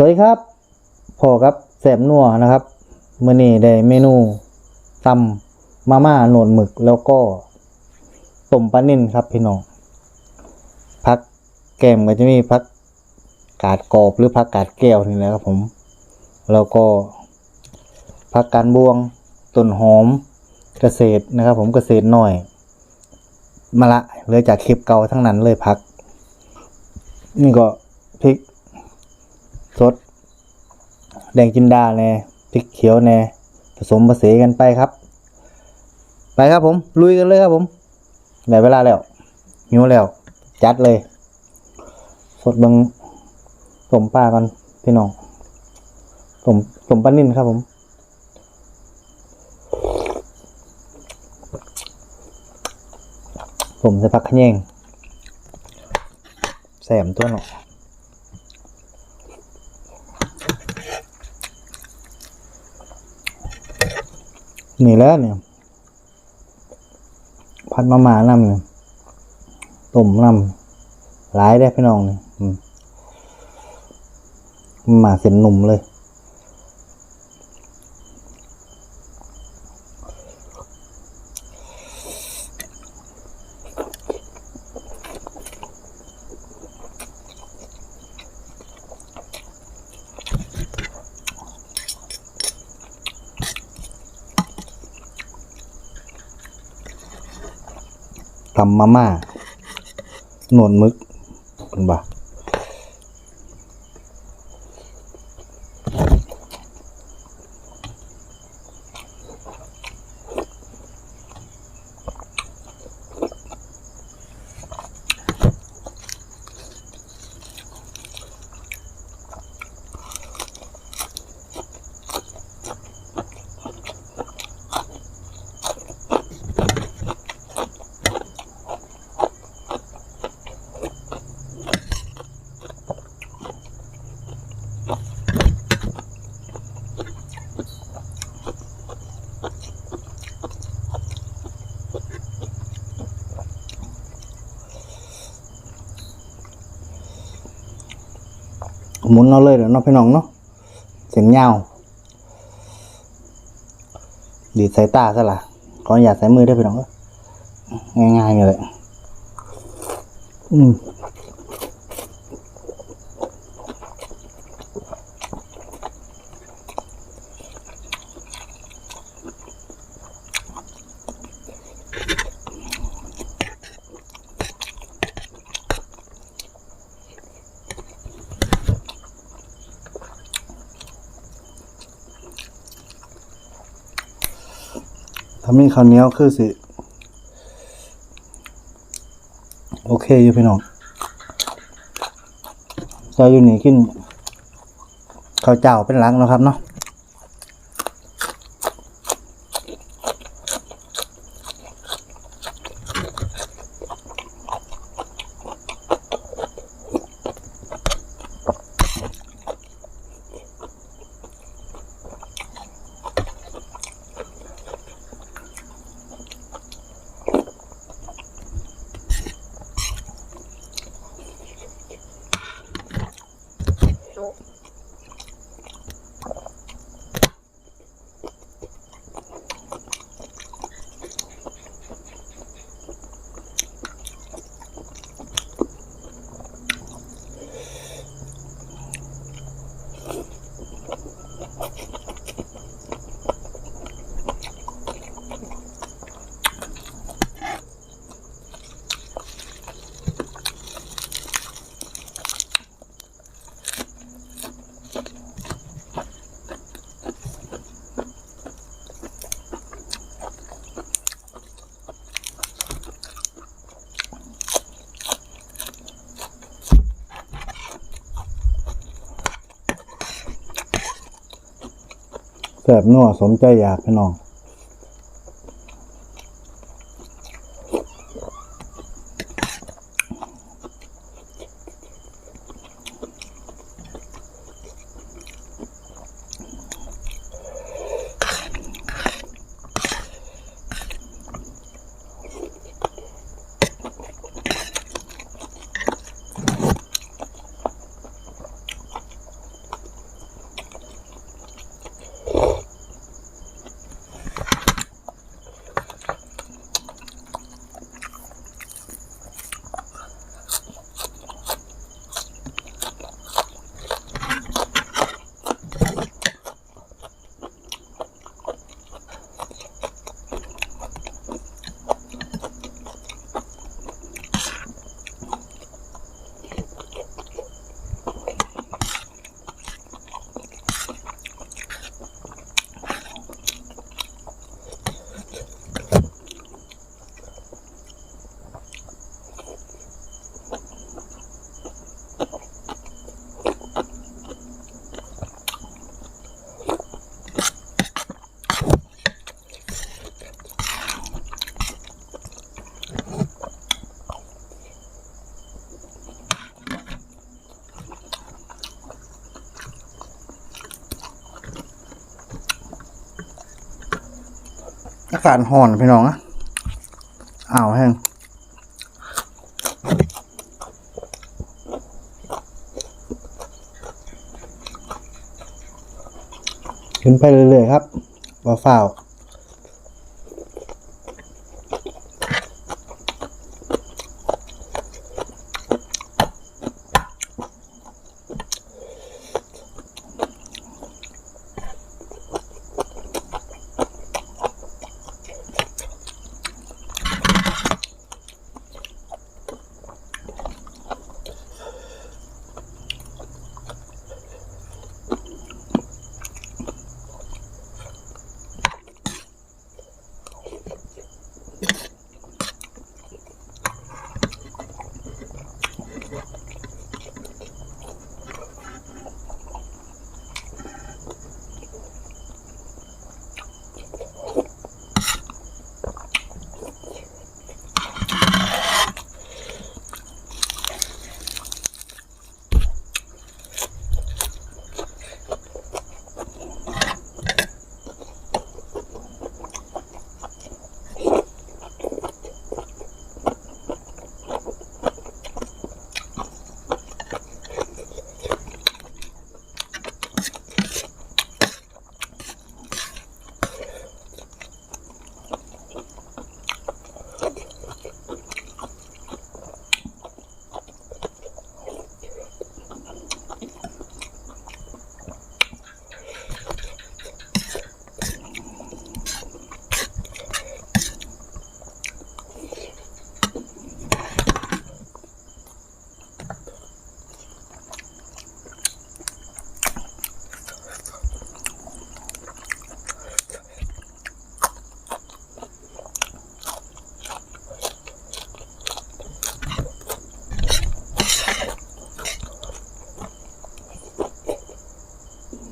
สวัสดีครับพอครับแสบนัวนะครับมื่อนี้ได้เมนูตำมาม่าหนวดหมึกแล้วก็ต้มปลานิ่นครับพี่น้องพักแกมก็จะมีพักกาดกรอบหรือพักกาดแก้วนี่แหละครับผม แล้วก็พักการบวงต้นหอมเกษตรนะครับ ผมเกษตรหน่อยมะละเหลยจากคลิปเก่าทั้งนั้นเลยพัก นี่ก็พริก สด แดงจินดาแน่พริกเขียวแน่ผสมผสานกันไปครับ ไปครับผม ลุยกันเลยครับผมได้เวลาแล้วหิวแล้ว จัดเลย สดเบิงต้มปลากันพี่น้องต้มต้มปลานิ่นครับผมผมจะพักขยงแสมตัวเนา นี่แล้วเนี่ย พัดมามานำเนี่ยต้มนำหลายได้พี่น้องเนี่ยมมาม่าเส้นหนุ่มเลยำมาม่าหนวดมึก หมุนเอาเลยเดี๋ยวเนาะพี่น้องเนาะเส้นยาวดีดสายตาซะละขออย่าใส่มือได้อพี่น้องเอ้ยง่ายๆนี่แหลยอืม ถ้ามีข้าวเหนียวคือสิ โอเคอยู่พี่น้องจะอยู่นี่กินข้าวเจ้าเป็นหลักนะครับเนาะ แสบนัวสมใจอยากพี่น้อง อากาศห่อนพี่น้องอะอ้าวแห้งขึ้นไปเรื่อยๆครับว่าฝ้าว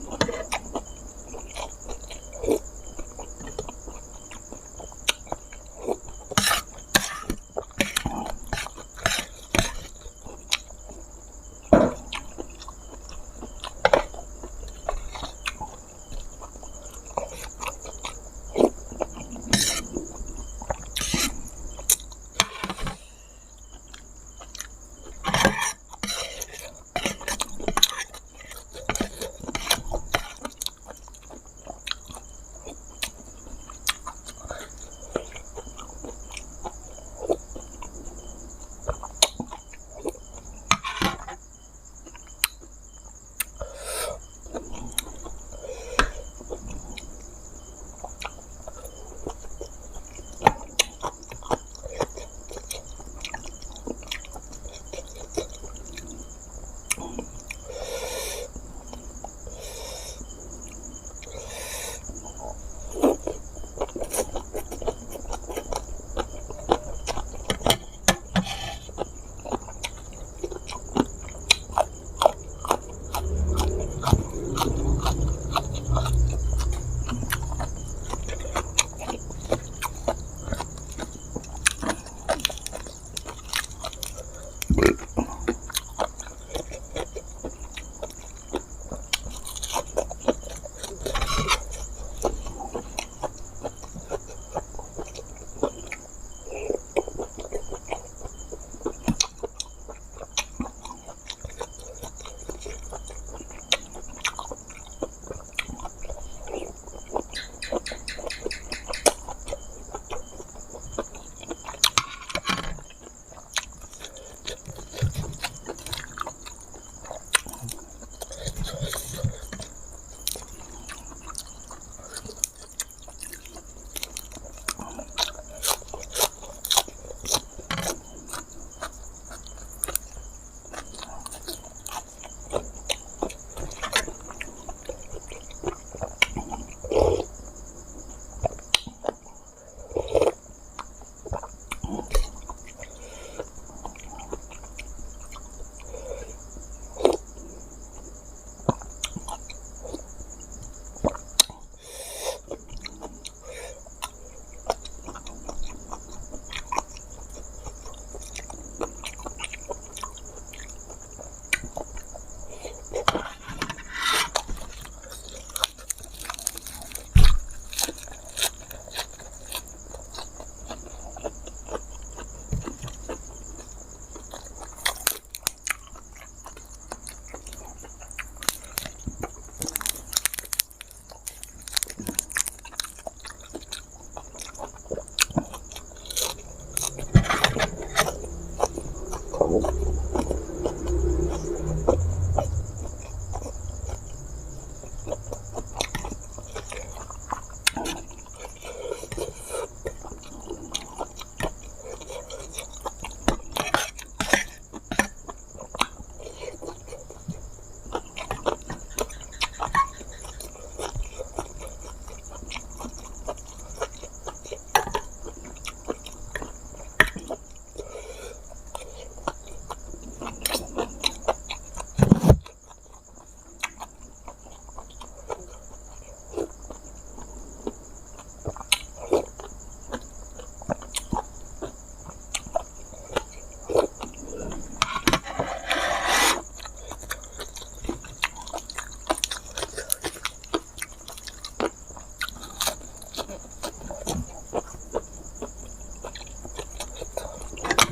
Okay.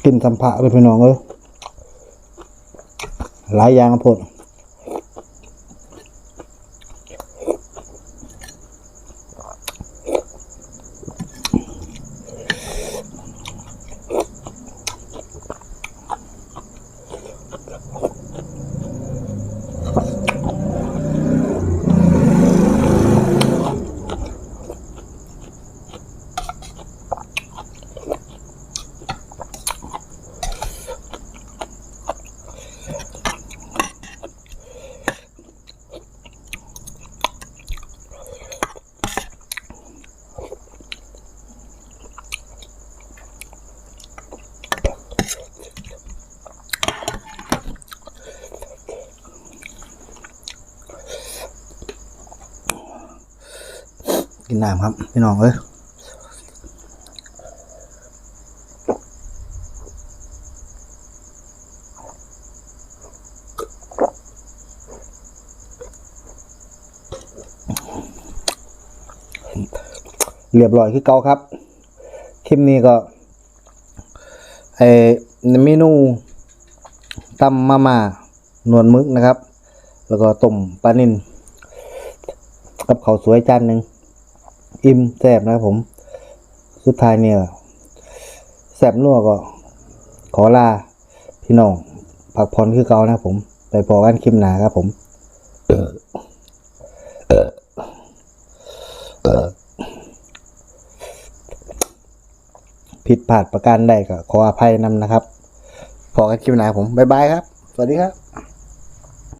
กินสัมผัสเลยพี่น้องเอ้ยหลายอย่างครั กินน้ำครับ พี่น้องเอ้ยเรียบร้อยคือเก่าครับ คลิปนี้ก็ไอเมนูตำมาม่านวดมึกนะครับ แล้วก็ต้มปลานินกับข้าวสวยจานหนึ่ง อิ่มแซ่บนะครับผม สุดท้ายเนี่ยแซ่บนัวก็ ขอลาพี่น้องพักผ่อนคือเก่านะครับผม ไปพอกันคลิปหนาครับผมผิดพลาดประการใดก็ขออภัยนำนะครับ พอกันคลิปหนาผม บ๊ายบายครับ สวัสดีครับ